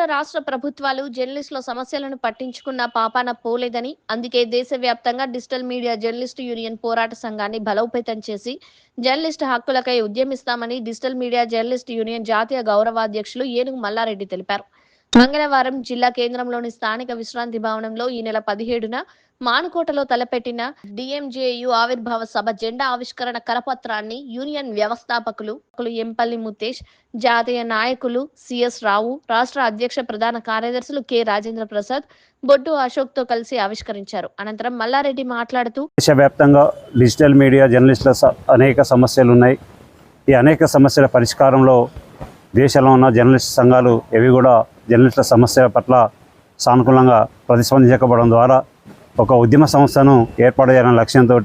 కేంద్ర రాష్ట్ర ప్రభుత్వాలు జర్నలిస్టుల సమస్యలను పట్టించుకున్న పాపాన పోలేదని అందుకే దేశవ్యాప్తంగా డిజిటల్ మీడియా జర్నలిస్టు యూనియన్ పోరాట సంఘాన్ని బలోపేతం చేసి జర్నలిస్టు హక్కులకై ఉద్యమిస్తామని డిజిటల్ మీడియా జర్నలిస్టు యూనియన్ జాతీయ గౌరవాధ్యక్షులు ఏనుగు మల్లారెడ్డి తెలిపారు. మంగళవారం జిల్లా కేంద్రంలోని స్థానిక విశ్రాంతి భవనంలో ఈ నెల పదిహేడున మానుకోటలో తలపెట్టిన డిఎంజేయు ఆవిర్భావ సభ జెండా ఆవిష్కరణ కరపత్రాన్ని యూనియన్ వ్యవస్థాపకులు ఎంపల్లి ముతేష్ జాతీయ నాయకులు సిఎస్ రావు రాష్ట్ర అధ్యక్ష ప్రధాన కార్యదర్శులు కె రాజేంద్ర ప్రసాద్ బొడ్డు అశోక్తో కలిసి ఆవిష్కరించారు. అనంతరం మల్లారెడ్డి మాట్లాడుతూ దేశవ్యాప్తంగా డిజిటల్ మీడియా జర్నలిస్టుల అనేక సమస్యలు ఉన్నాయి ఈ అనేక సమస్యల పరిష్కారంలో దేశంలో ఉన్న జర్నలిస్ట్ సంఘాలు ఇవి కూడా జర్నలిస్టుల సమస్యల పట్ల సానుకూలంగా ప్రతిస్పందించకపోవడం ద్వారా ఒక ఉద్యమ సంస్థను ఏర్పాటు చేయాలనే లక్ష్యంతో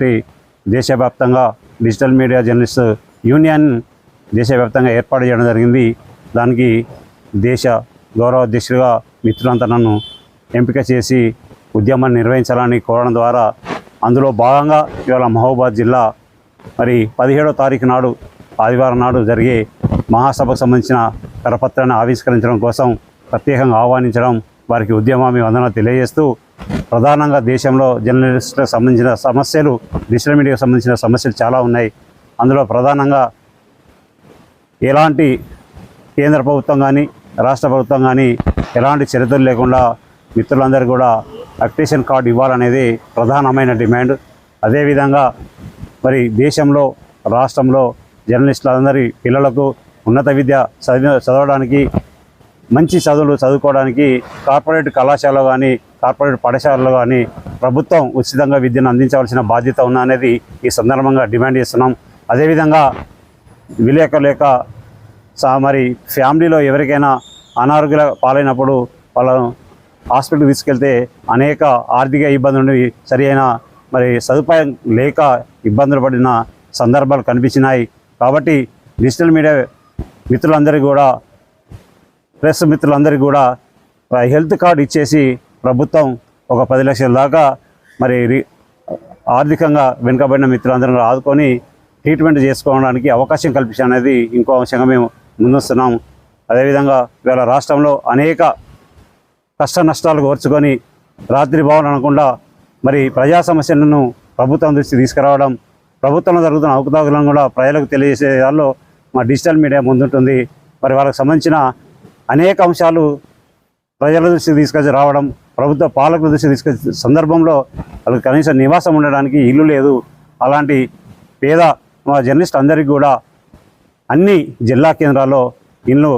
దేశవ్యాప్తంగా డిజిటల్ మీడియా జర్నలిస్ట్ యూనియన్ దేశవ్యాప్తంగా ఏర్పాటు చేయడం జరిగింది. దానికి దేశ గౌరవాధ్యక్షుడిగా మిత్రులంతా నన్ను ఎంపిక చేసి ఉద్యమాన్ని నిర్వహించాలని కోరడం ద్వారా అందులో భాగంగా ఇవాళ మహబూబాద్ జిల్లా మరి పదిహేడో తారీఖు నాడు ఆదివారం నాడు జరిగే మహాసభకు సంబంధించిన కరపత్రాన్ని ఆవిష్కరించడం కోసం ప్రత్యేకంగా ఆహ్వానించడం వారికి ఉద్యమామి వందన తెలియజేస్తూ ప్రధానంగా దేశంలో జర్నలిస్టులకు సంబంధించిన సమస్యలు డిజిటల్ మీడియాకు సంబంధించిన సమస్యలు చాలా ఉన్నాయి. అందులో ప్రధానంగా ఎలాంటి కేంద్ర ప్రభుత్వం కానీ రాష్ట్ర ప్రభుత్వం కానీ ఎలాంటి చరిత్రలు లేకుండా మిత్రులందరూ కూడా అక్టేషన్ కార్డు ఇవ్వాలనేది ప్రధానమైన డిమాండ్. అదేవిధంగా మరి దేశంలో రాష్ట్రంలో జర్నలిస్టులందరి పిల్లలకు ఉన్నత విద్య చదివి చదవడానికి మంచి చదువులు చదువుకోవడానికి కార్పొరేట్ కళాశాలలో కానీ కార్పొరేట్ పాఠశాలలో కానీ ప్రభుత్వం ఉచితంగా విద్యను అందించవలసిన బాధ్యత ఉన్న అనేది ఈ సందర్భంగా డిమాండ్ చేస్తున్నాం. అదేవిధంగా విలేక లేక మరి ఫ్యామిలీలో ఎవరికైనా అనారోగ్య పాలైనప్పుడు వాళ్ళను హాస్పిటల్కి తీసుకెళ్తే అనేక ఆర్థిక ఇబ్బందులు సరి అయిన మరి సదుపాయం లేక ఇబ్బందులు పడిన సందర్భాలు కనిపించినాయి. కాబట్టి డిజిటల్ మీడియా మిత్రులందరికీ కూడా ప్రెస్ మిత్రులందరికీ కూడా హెల్త్ కార్డు ఇచ్చేసి ప్రభుత్వం ఒక పది లక్షల దాకా మరి ఆర్థికంగా వెనుకబడిన మిత్రులందరూ ఆదుకొని ట్రీట్మెంట్ చేసుకోవడానికి అవకాశం కల్పించడం అనేది ఇంకో అంశంగా మేము ముందొస్తున్నాం. అదేవిధంగా ఇవాళ రాష్ట్రంలో అనేక కష్ట నష్టాలు కోర్చుకొని రాత్రి భావన అనకుండా మరి ప్రజా సమస్యలను ప్రభుత్వం దృష్టి తీసుకురావడం ప్రభుత్వంలో జరుగుతున్న అవకతవకలను కూడా ప్రజలకు తెలియజేసే దానిలో మా డిజిటల్ మీడియా ముందుంటుంది. మరి వాళ్ళకి సంబంధించిన అనేక అంశాలు ప్రజల దృష్టికి తీసుకొచ్చి రావడం ప్రభుత్వ పాలకుల దృష్టికి తీసుకొచ్చే సందర్భంలో వాళ్ళకి కనీసం నివాసం ఉండడానికి ఇల్లు లేదు. అలాంటి పేద మా జర్నలిస్ట్ అందరికీ కూడా అన్ని జిల్లా కేంద్రాల్లో ఇండ్లు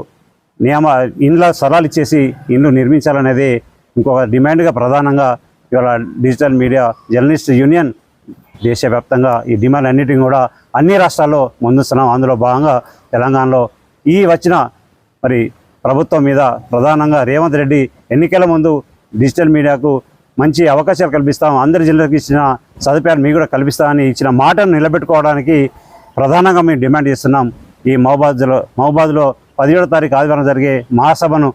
నియమ ఇండ్ల స్థలాలు ఇచ్చేసి ఇండ్లు నిర్మించాలనేది ఇంకొక డిమాండ్గా ప్రధానంగా ఇవాళ డిజిటల్ మీడియా జర్నలిస్ట్ యూనియన్ దేశవ్యాప్తంగా ఈ డిమాండ్ అన్నిటిని కూడా అన్ని రాష్ట్రాల్లో ముందుస్తున్నాం. అందులో భాగంగా తెలంగాణలో ఈ వచ్చిన మరి ప్రభుత్వం మీద ప్రధానంగా రేవంత్ రెడ్డి ఎన్నికల ముందు డిజిటల్ మీడియాకు మంచి అవకాశాలు కల్పిస్తాం. అందరి జిల్లాలకు ఇచ్చిన సదుపాయాలు మీకు కూడా కల్పిస్తామని ఇచ్చిన మాటను నిలబెట్టుకోవడానికి ప్రధానంగా మేము డిమాండ్ చేస్తున్నాం. ఈ మహబాద్లో మహబాద్లో పదిహేడో తారీఖు ఆదివారం జరిగే మహాసభను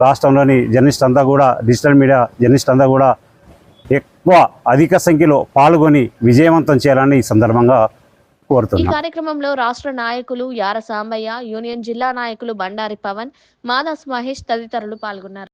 రాష్ట్రంలోని జర్నలిస్ట్ అంతా కూడా డిజిటల్ మీడియా జర్నలిస్ట్ అంతా కూడా ఎక్కువ అధిక సంఖ్యలో పాల్గొని విజయవంతం చేయాలని ఈ సందర్భంగా ఈ కార్యక్రమంలో రాష్ట్ర నాయకులు యార సాంబయ్య యూనియన్ జిల్లా నాయకులు బండారి పవన్ మాదాస్ మహేష్ తదితరులు పాల్గొన్నారు.